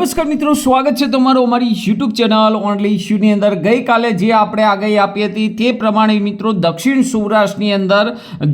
નમસ્કાર મિત્રો, સ્વાગત છે તમારું અમારી યુટ્યુબ ચેનલ ઓનલી ઇશ્યુની અંદર. ગઈકાલે જે આપણે આગાહી આપી હતી તે પ્રમાણે મિત્રો દક્ષિણ સૌરાષ્ટ્રની અંદર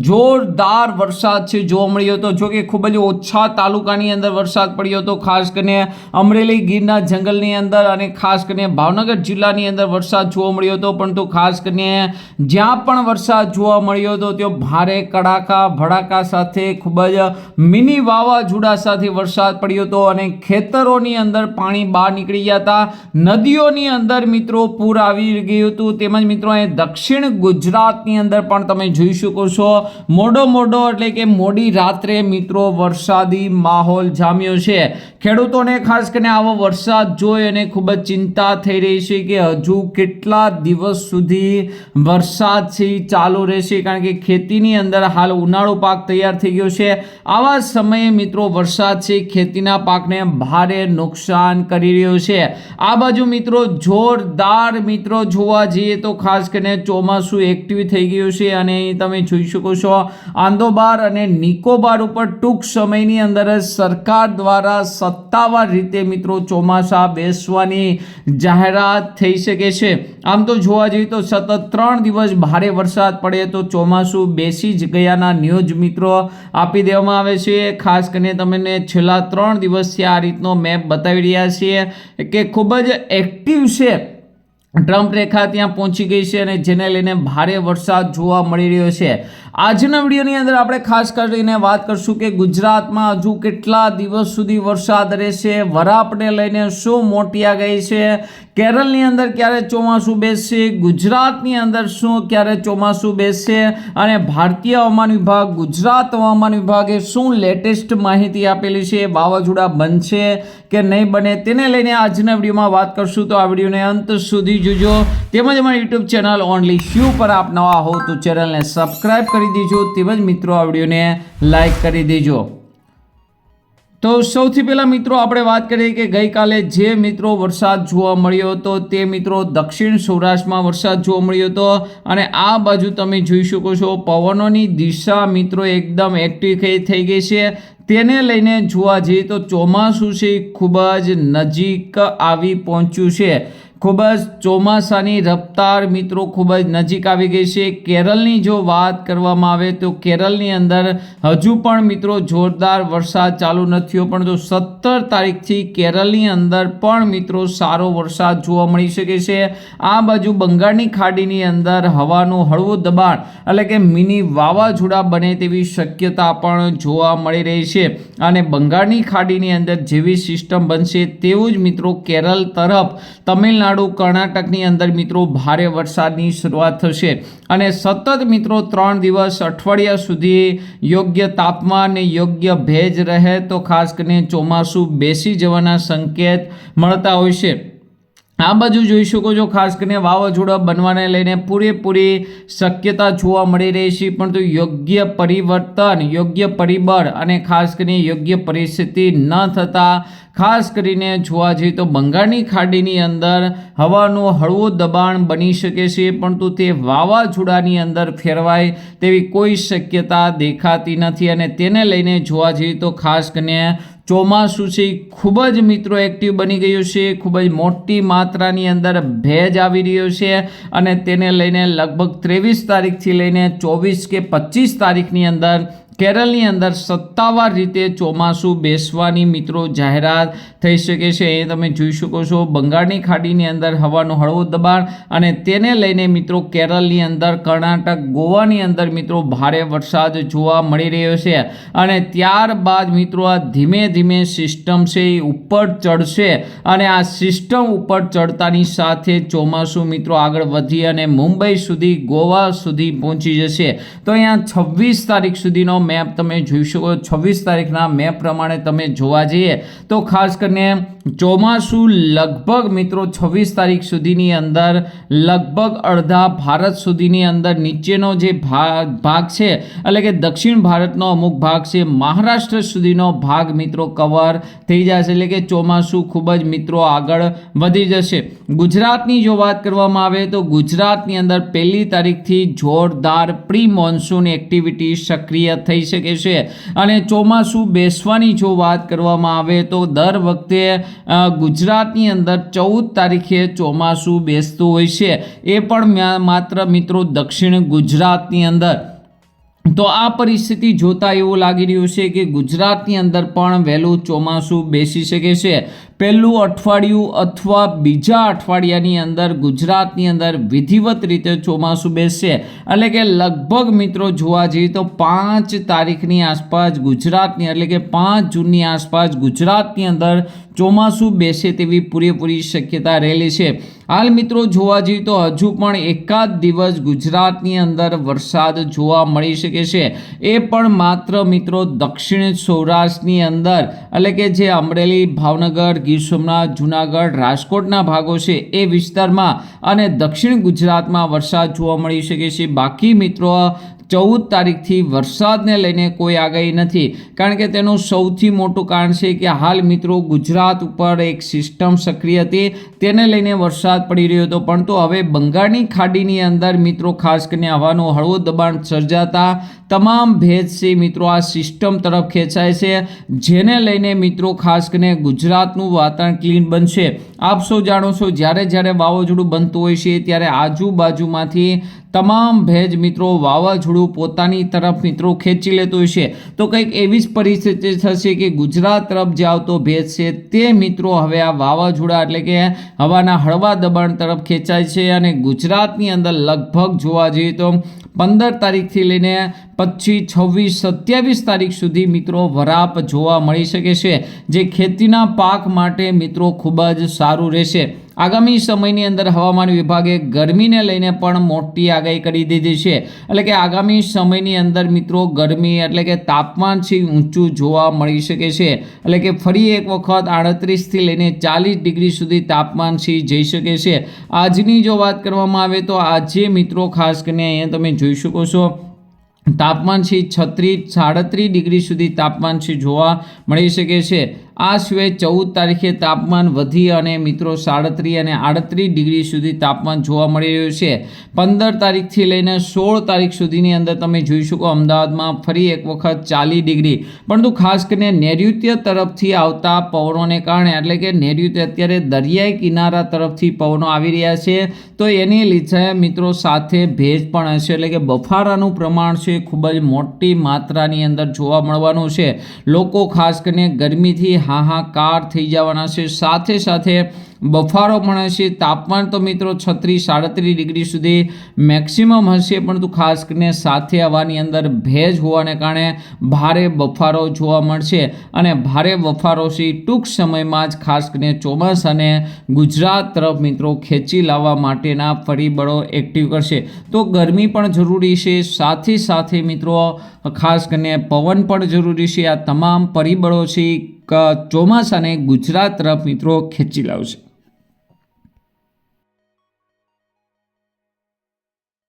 જોરદાર વરસાદ છે જોવા મળ્યો હતો. જો કે ખૂબ જ ઓછા તાલુકાની અંદર વરસાદ પડ્યો હતો. ખાસ કરીને અમરેલી, ગીરના જંગલની અંદર અને ખાસ કરીને ભાવનગર જિલ્લાની અંદર વરસાદ જોવા મળ્યો હતો. પરંતુ ખાસ કરીને જ્યાં પણ વરસાદ જોવા મળ્યો હતો, ત્યાં ભારે કડાકા, ભડાકા સાથે ખૂબ જ મિની વાવાઝોડા સાથે વરસાદ પડ્યો હતો અને ખેતરોની અંદર પાણી બહાર નીકળી ગયા હતા. નદીઓની અંદર મિત્રો પૂર આવી ગયું હતું. તેમજ મિત્રો એ દક્ષિણ ગુજરાતની અંદર પણ તમે જોઈ શકો છો. મોડો મોડો એટલે કે મોડી રાત્રે મિત્રો વરસાદી માહોલ જામ્યો છે. ખેડૂતોને ખાસ કરીને આવો વરસાદ જોઈ અને ખૂબ જ ચિંતા થઈ રહી છે કે હજુ કેટલા દિવસ સુધી વરસાદ છે ચાલુ રહેશે. કારણ કે ખેતીની અંદર હાલ ઉનાળો પાક તૈયાર થઈ ગયો છે. આવા સમયે મિત્રો વરસાદ છે ખેતીના પાકને ભારે નુકસાન કરી રહ્યો છે. આ બાજુ મિત્રો જોરદાર મિત્રો જોવા જઈએ તો ખાસ કરીને ચોમાસું એક્ટિવ થઈ ગયું છે અને તમે જોઈ શકો છો આંદોબાર અને નિકોબાર ઉપર ટૂંક સમયની અંદર જ સરકાર દ્વારા સત્તાવાર રીતે મિત્રો ચોમાસા બેસવાની જાહેરાત થઈ શકે છે. આમ તો જોવા જઈએ તો સતત ત્રણ દિવસ ભારે વરસાદ પડે તો ચોમાસું બેસી જ ગયાના ન્યૂઝ મિત્રો આપી દેવામાં આવે છે. ખાસ કરીને તમને છેલ્લા ત્રણ દિવસથી આ રીતનો મેપ બતાવી રહ્યા છીએ કે ખૂબ જ એક્ટિવ છે. ટ્રમ્પ રેખા ત્યાં પહોંચી ગઈ છે અને જેને લઈને ભારે વરસાદ જોવા મળી રહ્યો છે. આજના વિડીયોની અંદર આપણે ખાસ કરીને વાત કરશું કે ગુજરાતમાં હજુ કેટલા દિવસ સુધી વરસાદ રહેશે, વરાપને લઈને શું મોટી ગઈ છે કેરળની અંદર ક્યારે ચોમાસું બેસશે? ગુજરાતની અંદર શું? ક્યારે ચોમાસું બેસશે? અને ભારતીય હવામાન વિભાગ, ગુજરાત હવામાન વિભાગે શું લેટેસ્ટ માહિતી આપેલી છે? વાવાઝોડા બનશે કે નહીં બને તેને લઈને આજના વિડીયોમાં વાત કરશું. તો આ વિડીયોને અંત સુધી જોજો. તેમજ અમારી યુટ્યુબ ચેનલ ઓનલી શ્યુ પર આપ નવા હો તો ચેનલને સબસ્ક્રાઈબ કરી દેજો. તેમજ મિત્રો, આ વિડીયોને લાઈક કરી દેજો. તો સૌથી પહેલાં મિત્રો આપણે વાત કરીએ કે ગઈકાલે જે મિત્રો વરસાદ જોવા મળ્યો હતો તે મિત્રો દક્ષિણ સૌરાષ્ટ્રમાં વરસાદ જોવા મળ્યો હતો અને આ બાજુ તમે જોઈ શકો છો પવનોની દિશા મિત્રો એકદમ એક્ટિવ થઈ ગઈ છે. તેને લઈને જોવા જઈએ તો ચોમાસું છે ખૂબ જ નજીક આવી પહોંચ્યું છે. ખૂબ જ ચોમાસાની રફતાર મિત્રો ખૂબ જ નજીક આવી ગઈ છે. કેરળની જો વાત કરવામાં આવે તો કેરળની અંદર હજુ પણ મિત્રો જોરદાર વરસાદ ચાલુ નથી થયો પણ જો સત્તર તારીખથી કેરળની અંદર પણ મિત્રો સારો વરસાદ જોવા મળી શકે છે. આ બાજુ બંગાળની ખાડીની અંદર હવાનું હળવું દબાણ એટલે કે મિની વાવાઝોડા બને તેવી શક્યતા પણ જોવા મળી રહી છે. અને બંગાળની ખાડીની અંદર જેવી સિસ્ટમ બનશે તેવું જ મિત્રો કેરળ તરફ તમિલનાડુ કર્ણાટકની અંદર મિત્રો ભારે વરસાદની શરૂઆત થશે અને સતત મિત્રો ત્રણ દિવસ અઠવાડિયા સુધી યોગ્ય તાપમાન અને યોગ્ય ભેજ રહે તો ખાસ કરીને ચોમાસું બેસી જવાના સંકેત મળતા હોય છે. આ બાજુ જોઈ શકો છો, ખાસ કરીને વાવાઝોડા બનવાને લઈને પૂરેપૂરી શક્યતા જોવા મળી રહી છે, પરંતુ યોગ્ય પરિવર્તન, યોગ્ય પરિબળ અને ખાસ કરીને યોગ્ય પરિસ્થિતિ ન થતાં, ખાસ કરીને જોવા જઈએ તો બંગાળની ખાડીની અંદર હવાનું હળવું દબાણ બની શકે છે, પરંતુ તે વાવાઝોડાની અંદર ફેરવાય તેવી કોઈ શક્યતા દેખાતી નથી અને તેને લઈને જોવા જઈએ તો ખાસ કરીને ચોમાસું છે, એ ખૂબ જ મિત્રો એક્ટિવ બની ગયું છે, ખૂબ જ મોટી માત્રાની અંદર ભેજ આવી રહ્યો છે અને તેને લઈને લગભગ ત્રેવીસ તારીખથી લઈને ચોવીસ કે પચીસ તારીખની અંદર કેરળની અંદર સત્તાવાર રીતે ચોમાસું બેસવાની મિત્રો જાહેરાત થઈ શકે છે. એ તમે જોઈ શકો છો. બંગાળની ખાડીની અંદર હવાનું હળવું દબાણ અને તેને લઈને મિત્રો કેરળની અંદર કર્ણાટક, ગોવાની અંદર મિત્રો ભારે વરસાદ જોવા મળી રહ્યો છે. અને ત્યારબાદ મિત્રો આ ધીમે ધીમે સિસ્ટમ છે એ ઉપર ચડશે અને આ સિસ્ટમ ઉપર ચડતાની સાથે ચોમાસું મિત્રો આગળ વધી અને મુંબઈ સુધી, ગોવા સુધી પહોંચી જશે. તો અહીંયા છવ્વીસ તારીખ સુધીનો મેપ તમે જોઈ શકો છવ્વીસ તારીખના મેપ પ્રમાણે તમે જોવા જઈએ તો ખાસ કરીને ચોમાસું લગભગ મિત્રો છવ્વીસ તારીખ સુધીની અંદર, લગભગ અડધા ભારત સુધીની અંદર નીચેનો જે ભાગ ભાગ છે, એટલે કે દક્ષિણ ભારતનો અમુક ભાગ છે, મહારાષ્ટ્ર સુધીનો ભાગ મિત્રો કવર થઈ જશે, એટલે કે ચોમાસું ખૂબ જ મિત્રો આગળ વધી જશે. ગુજરાતની જો વાત કરવામાં આવે તો ગુજરાતની અંદર પહેલી તારીખથી જોરદાર પ્રી મોન્સૂન એક્ટિવિટી સક્રિય થઈ થઈ શકે છે. અને ચોમાસું બેસવાની જો વાત કરવામાં આવે તો દર વખતે ગુજરાતની અંદર ચૌદ તારીખે ચોમાસું બેસતું હોય છે. એ પણ માત્ર મિત્રો દક્ષિણ ગુજરાતની અંદર. તો આ પરિસ્થિતિ જોતા એવું લાગી રહ્યું છે કે ગુજરાતની અંદર પણ વહેલું ચોમાસું બેસી શકે છે. પહેલું અઠવાડિયું અથવા બીજા અઠવાડિયાની અંદર ગુજરાતની અંદર વિધિવત રીતે ચોમાસું બેસશે. એટલે કે લગભગ મિત્રો જોવા જઈએ તો પાંચ તારીખની આસપાસ ગુજરાતની, એટલે કે પાંચ જૂનની આસપાસ ગુજરાતની અંદર ચોમાસું બેસે તેવી પૂરેપૂરી શક્યતા રહેલી છે. હાલ મિત્રો જોવા જઈએ તો હજુ પણ એકાદ દિવસ ગુજરાતની અંદર વરસાદ જોવા મળી શકે છે. એ પણ માત્ર મિત્રો દક્ષિણ સૌરાષ્ટ્રની અંદર. એટલે કે જે અમરેલી, ભાવનગર, ગીર સોમનાથ, જુનાગઢ, રાજકોટના ભાગો છે એ વિસ્તારમાં. અને દક્ષિણ ગુજરાતમાં વરસાદ જોવા મળી શકે છે. બાકી મિત્રો ચૌદ તારીખથી વરસાદને લઈને કોઈ આગાહી નથી. કારણ કે તેનું સૌથી મોટું કારણ છે કે હાલ મિત્રો ગુજરાત ઉપર એક સિસ્ટમ સક્રિય હતી. તેને લઈને વરસાદ પડી રહ્યો હતો. પરંતુ હવે બંગાળની ખાડીની અંદર મિત્રો ખાસ કરીને હવાનું હળવું દબાણ સર્જાતા તમામ ભેજ છે મિત્રો આ સિસ્ટમ તરફ ખેંચાય છે. જેને લઈને મિત્રો ખાસ કરીને ગુજરાતનું વાતાવરણ ક્લીન બનશે. આપ સૌ જાણો છો, જ્યારે જ્યારે વાવાઝોડું બનતું હોય છે, ત્યારે આજુબાજુમાંથી તમામ ભેજ મિત્રો વાવાઝોડું પોતાની તરફ મિત્રો ખેંચી લેતું હશે. તો કંઈક એવી જ પરિસ્થિતિ થશે કે ગુજરાત તરફ જે આવતો ભેજ છે તે મિત્રો હવે આ વાવાઝોડા એટલે કે હવાના હળવા દબાણ તરફ ખેંચાય છે અને ગુજરાતની અંદર લગભગ જોવા જઈએ તો પંદર તારીખથી લઈને પચીસ, છવ્વીસ, સત્યાવીસ તારીખ સુધી મિત્રો વરાપ જોવા મળી શકે છે. જે ખેતીના પાક માટે મિત્રો ખૂબ જ સારું રહેશે. આગામી સમયની અંદર હવામાન વિભાગે ગરમીને લઈને પણ મોટી આગાહી કરી દીધી છે. એટલે કે આગામી સમયની અંદર મિત્રો ગરમી એટલે કે તાપમાન છે ઊંચું જોવા મળી શકે છે. એટલે કે ફરી એક વખત આડત્રીસથી લઈને ચાલીસ ડિગ્રી સુધી તાપમાન છે જઈ શકે છે. આજની જો વાત કરવામાં આવે તો આજે મિત્રો ખાસ કરીને અહીંયા તમે જોઈ શકો છો તાપમાન છે છત્રીસ સાડત્રીસ ડિગ્રી સુધી તાપમાન છે જોવા મળી શકે છે. આ સિવાય ચૌદ તારીખે તાપમાન વધી અને મિત્રો સાડત્રીસ અને આડત્રીસ ડિગ્રી સુધી તાપમાન જોવા મળી રહ્યું છે. પંદર તારીખથી લઈને સોળ તારીખ સુધીની અંદર તમે જોઈ શકો અમદાવાદમાં ફરી એક વખત ચાલીસ ડિગ્રી. પરંતુ ખાસ કરીને નૈઋત્ય તરફથી આવતા પવનોને કારણે, એટલે કે નૈઋત્ય અત્યારે દરિયાઈ કિનારા તરફથી પવનો આવી રહ્યા છે, તો એની લીધે મિત્રો સાથે ભેજ પણ હશે. એટલે કે બફારાનું પ્રમાણ છે ખૂબ જ મોટી માત્રાની અંદર જોવા મળવાનું છે. લોકો ખાસ કરીને ગરમીથી હાહાકાર થઈ જવાના છે. સાથે સાથે બફારો પણ હશે. તાપમાન તો મિત્રો છત્રીસ, સાડત્રીસ ડિગ્રી સુધી મેક્સિમમ હશે, પરંતુ ખાસ કરીને સાથે હવાની અંદર ભેજ હોવાને કારણે ભારે બફારો જોવા મળશે અને ભારે બફારો છે ટૂંક સમયમાં જ ખાસ કરીને ચોમાસાને ગુજરાત તરફ મિત્રો ખેંચી લાવવા માટેના પરિબળો એક્ટિવ કરશે. તો ગરમી પણ જરૂરી છે. સાથે સાથે મિત્રો ખાસ કરીને પવન પણ જરૂરી છે. આ તમામ પરિબળો છે ચોમાસાને ગુજરાત તરફ મિત્રો ખેંચી લાવશે.